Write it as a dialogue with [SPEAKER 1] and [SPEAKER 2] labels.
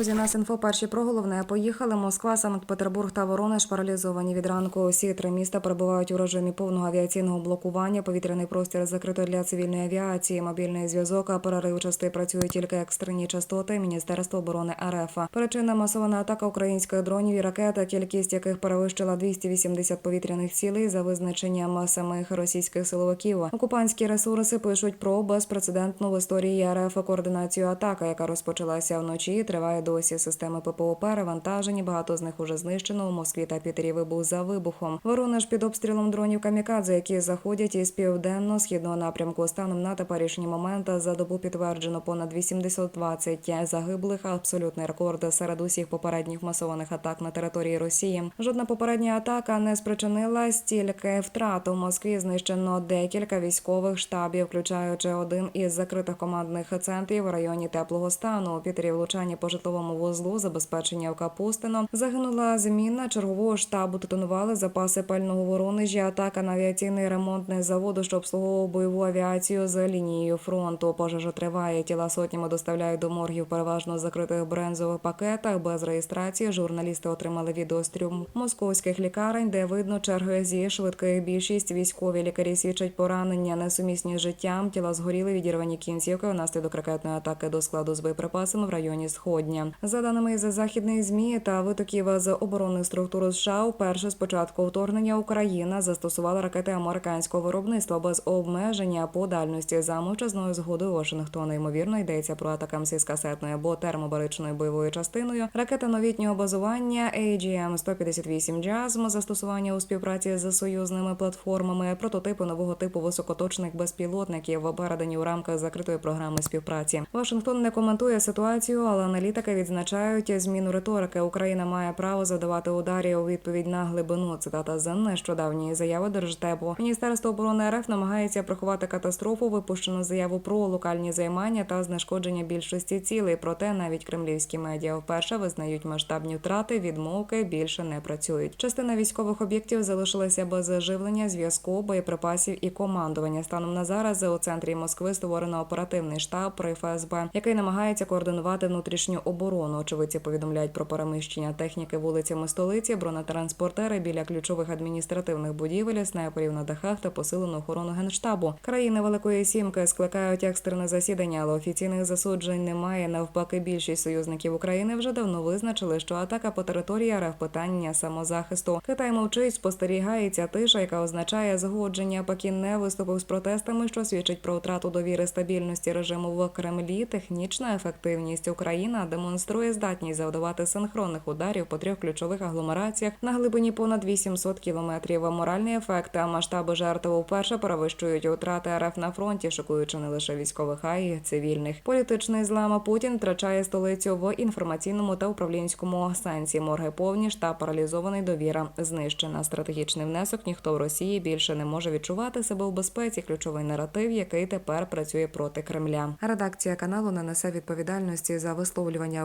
[SPEAKER 1] Друзі, нас інфо перші про головне. Поїхали. Москва, Санкт-Петербург та Воронеж паралізовані від ранку. Усі три міста перебувають у режимі повного авіаційного блокування. Повітряний простір закрито для цивільної авіації. Мобільний зв'язок, а переривчасти працюють тільки екстрені частоти. Міністерство оборони РФ. Причина масована атака українських дронів і ракет, кількість яких перевищила 280 повітряних цілей за визначенням самих російських силовиків. Окупантські ресурси пишуть про безпрецедентну в історії РФ координацію атаки, яка розпочалася вночі. Триває досі системи ППО перевантажені. Багато з них уже знищено. У Москві та Пітері вибух за вибухом. Воронеж під обстрілом дронів камікадзе, які заходять із південно-східного напрямку. Станом на теперішній момент за добу підтверджено понад 820 загиблих. Абсолютний рекорд серед усіх попередніх масованих атак на території Росії. Жодна попередня атака не спричинила стільки втрат. У Москві знищено декілька військових штабів, включаючи один із закритих командних центрів в районі теплого стану. У Пітері влучання по житловому вузлу, забезпечення Капустино. Загинула зміна чергового штабу. Детонували запаси пального воронежі. Атака на авіаційний ремонтний завод, що обслуговував бойову авіацію за лінією фронту. Пожежа триває. Тіла сотнями доставляють до моргів переважно закритих брензових пакетах без реєстрації. Журналісти отримали трьом московських лікарень, де видно черги зі швидких більшість. Військові лікарі свідчать поранення, несумісні з життям. Тіла згоріли відірвані кінцівки внаслідок ракетної атаки до складу з боєприпасами в районі Сходня. За даними із західних змі та витоків з оборонних структур США, вперше з початку вторгнення Україна застосувала ракети американського виробництва без обмеження по дальності за мовчазною згодою Вашингтона. Ймовірно, йдеться про атакамси з касетною або термобаричною бойовою частиною. Ракета новітнього базування AGM-158 JASM, застосування у співпраці з союзними платформами, прототипи нового типу високоточних безпілотників, передані у рамках закритої програми співпраці. Вашингтон не коментує ситуацію, але аналітики відзначають зміну риторики. Україна має право задавати ударів у відповідь на глибину. Цитата з нещодавньої заяви Держдепу. Міністерство оборони РФ намагається приховати катастрофу, випущену заяву про локальні займання та знешкодження більшості цілей. Проте навіть кремлівські медіа вперше визнають масштабні втрати. Відмовки більше не працюють. Частина військових об'єктів залишилася без живлення, зв'язку, боєприпасів і командування. Станом на зараз у центрі Москви створено оперативний штаб при ФСБ, який намагається координувати внутрішню оборону. Очевидці повідомляють про переміщення техніки вулицями столиці, бронетранспортери біля ключових адміністративних будівель, снайперів на дахах та посилену охорону генштабу. Країни Великої Сімки скликають екстрене засідання, але офіційних засуджень немає. Навпаки, більшість союзників України вже давно визначили, що атака по території РФ питання самозахисту. Китай мовчить, спостерігається тиша, яка означає згодження. Пекін не виступив з протестами, що свідчить про втрату довіри стабільності режиму в Кремлі. Технічна ефективність Україна демонструє здатність завдавати синхронних ударів по трьох ключових агломераціях на глибині понад 800 кілометрів. Моральний ефект та масштаби жертв вперше перевищують утрати РФ на фронті, шокуючи не лише військових, а й цивільних. Політичний злам Путін втрачає столицю в інформаційному та управлінському сенсі. Морги повні штаб паралізований довіра знищена. Стратегічний внесок ніхто в Росії більше не може відчувати себе у безпеці. Ключовий наратив, який тепер працює проти Кремля. Редакція каналу не несе відповідальності за висловлювання